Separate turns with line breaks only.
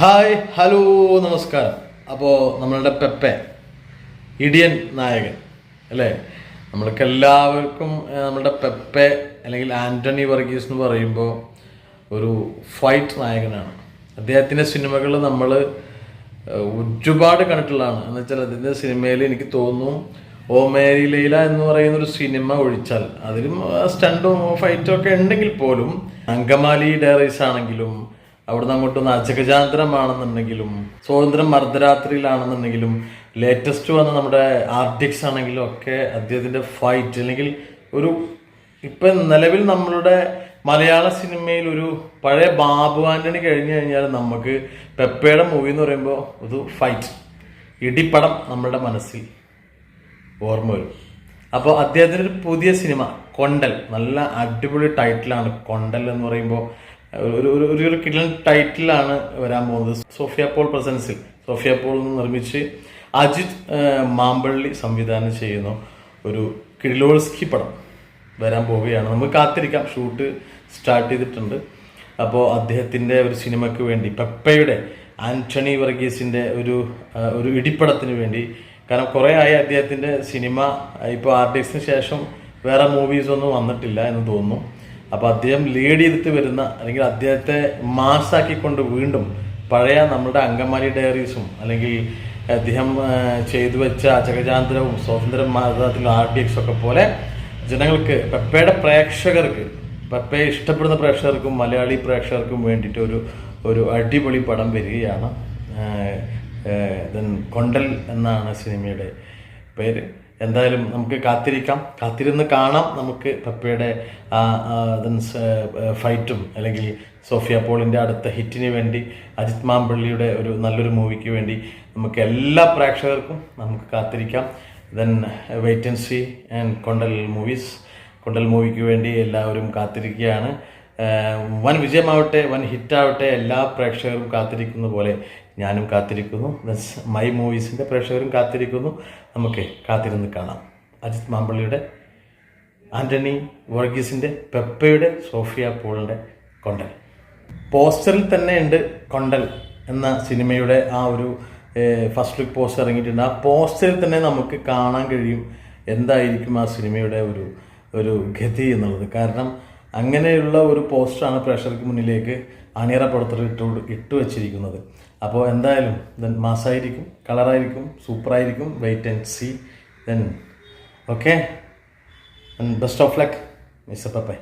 Hi hello നമസ്കാരം. അപ്പോൾ നമ്മളുടെ പെപ്പെ ഇടിയൻ നായകൻ അല്ലേ? നമ്മൾക്ക് എല്ലാവർക്കും നമ്മളുടെ പെപ്പെ അല്ലെങ്കിൽ ആന്റണി വർഗീസ് എന്ന് പറയുമ്പോൾ ഒരു ഫൈറ്റ് നായകനാണ്. അദ്ദേഹത്തിന്റെ സിനിമകൾ നമ്മൾ ഒരുപാട് കണ്ടിട്ടുള്ളതാണ്. എന്ന് വെച്ചാൽ അതിന്റെ സിനിമയിൽ എനിക്ക് തോന്നുന്നു ഓ മേരി ലൈല എന്ന് പറയുന്ന ഒരു സിനിമ ഒഴിച്ചാൽ അതിലും സ്റ്റണ്ടും ഫൈറ്റും ഒക്കെ ഉണ്ടെങ്കിൽ പോലും അങ്കമാലി ഡയറീസ് ആണെങ്കിലും അവിടുന്ന് അങ്ങോട്ടൊന്ന് അജഗജാന്തരമാണെന്നുണ്ടെങ്കിലും സ്വാതന്ത്ര്യം അർദ്ധരാത്രിയിലാണെന്നുണ്ടെങ്കിലും ലേറ്റസ്റ്റ് വന്ന നമ്മുടെ ആർട്ടിക്സ് ആണെങ്കിലും ഒക്കെ അദ്ദേഹത്തിന്റെ ഫൈറ്റ് അല്ലെങ്കിൽ ഒരു ഇപ്പം നിലവിൽ നമ്മളുടെ മലയാള സിനിമയിൽ ഒരു പഴയ ബാബു ആന്റണി കഴിഞ്ഞു കഴിഞ്ഞാൽ നമുക്ക് പെപ്പയുടെ മൂവി എന്ന് പറയുമ്പോൾ ഒരു ഫൈറ്റ് ഇടിപ്പടം നമ്മളുടെ മനസ്സിൽ ഓർമ്മ വരും. അപ്പോൾ അദ്ദേഹത്തിന്റെ ഒരു പുതിയ സിനിമ കൊണ്ടൽ നല്ല അടിപൊളി ടൈറ്റിലാണ് കൊണ്ടൽ എന്ന് പറയുമ്പോൾ ഒരു ഒരു ഒരു കിടലൻ ടൈറ്റിലാണ് വരാൻ പോകുന്നത്. സോഫിയ പോൾ പ്രസൻസിൽ. സോഫിയ പോൾ നിർമ്മിച്ച് അജിത് മാമ്പള്ളി സംവിധാനം ചെയ്യുന്ന ഒരു കിഡിലോൾസ്കി പടം വരാൻ പോവുകയാണ്. നമുക്ക് കാത്തിരിക്കാം. ഷൂട്ട് സ്റ്റാർട്ട് ചെയ്തിട്ടുണ്ട്. അപ്പോൾ അദ്ദേഹത്തിന്റെ ഒരു സിനിമയ്ക്ക് വേണ്ടി പെപ്പയുടെ ആന്റണി വർഗീസിന്റെ ഒരു ഒരു ഇടിപ്പടത്തിന് വേണ്ടി. കാരണം കുറേ ആയി അദ്ദേഹത്തിന്റെ സിനിമ ഇപ്പോൾ ആർട്ടിസ്റ്റിന് ശേഷം വേറെ മൂവീസ് ഒന്നും വന്നിട്ടില്ല എന്ന് തോന്നുന്നു. അപ്പോൾ അദ്ദേഹം ലീഡ് ചെയ്തിട്ട് വരുന്ന അല്ലെങ്കിൽ അദ്ദേഹത്തെ മാസാക്കിക്കൊണ്ട് വീണ്ടും പഴയ നമ്മുടെ അങ്കമാലി ഡയറീസും അല്ലെങ്കിൽ അദ്ദേഹം ചെയ്തു വെച്ച അചകചാന്തരവും സ്വാതന്ത്ര്യ മാതാത്തിലും ആർ ഡി എക്സ് ഒക്കെ പോലെ ജനങ്ങൾക്ക് പെപ്പയുടെ പ്രേക്ഷകർക്ക് പെപ്പയെ ഇഷ്ടപ്പെടുന്ന പ്രേക്ഷകർക്കും മലയാളി പ്രേക്ഷകർക്കും വേണ്ടിയിട്ട് ഒരു ഒരു അടിപൊളി പടം വരികയാണ്. ആഹ് കൊണ്ടൽ എന്നാണ് സിനിമയുടെ പേര്. എന്തായാലും നമുക്ക് കാത്തിരിക്കാം. കാത്തിരുന്ന് കാണാം നമുക്ക് പപ്പയുടെ ഫൈറ്റും അല്ലെങ്കിൽ സോഫിയ പോളിന്റെ അടുത്ത ഹിറ്റിന് വേണ്ടി അജിത് മാമ്പള്ളിയുടെ ഒരു നല്ലൊരു മൂവിക്ക് വേണ്ടി നമുക്ക് എല്ലാ പ്രേക്ഷകർക്കും നമുക്ക് കാത്തിരിക്കാം. Then wait and see and Kondal movies Kondal മൂവിക്ക് വേണ്ടി എല്ലാവരും കാത്തിരിക്കുകയാണ്. വൻ വിജയമാവട്ടെ വൻ ഹിറ്റാവട്ടെ എല്ലാ പ്രേക്ഷകരും കാത്തിരിക്കുന്ന പോലെ ഞാനും കാത്തിരിക്കുന്നു. മൈ മൂവീസിന്റെ പ്രേക്ഷകരും കാത്തിരിക്കുന്നു. നമുക്ക് കാത്തിരുന്ന് കാണാം. അജിത് മാമ്പള്ളിയുടെ ആന്റണി വർഗീസിന്റെ പെപ്പയുടെ സോഫിയ പോളിന്റെ കൊണ്ടൽ. പോസ്റ്ററിൽ തന്നെ ഉണ്ട് കൊണ്ടൽ എന്ന സിനിമയുടെ ആ ഒരു ഫസ്റ്റ് ലുക്ക് പോസ്റ്റർ ഇറങ്ങിയിട്ടുണ്ട്. ആ പോസ്റ്ററിൽ തന്നെ നമുക്ക് കാണാൻ കഴിയും എന്തായിരിക്കും ആ സിനിമയുടെ ഒരു ഒരു ഗതി എന്നുള്ളത്. കാരണം അങ്ങനെയുള്ള ഒരു പോസ്റ്ററാണ് പ്രേക്ഷകർക്ക് മുന്നിലേക്ക് അണിയറ പ്രവർത്തകർ ഇട്ടു ഇട്ട് വെച്ചിരിക്കുന്നത്. അപ്പോൾ എന്തായാലും ദെൻ മാസായിരിക്കും കളറായിരിക്കും സൂപ്പറായിരിക്കും wait and see then okay best of luck mister പപ്പേ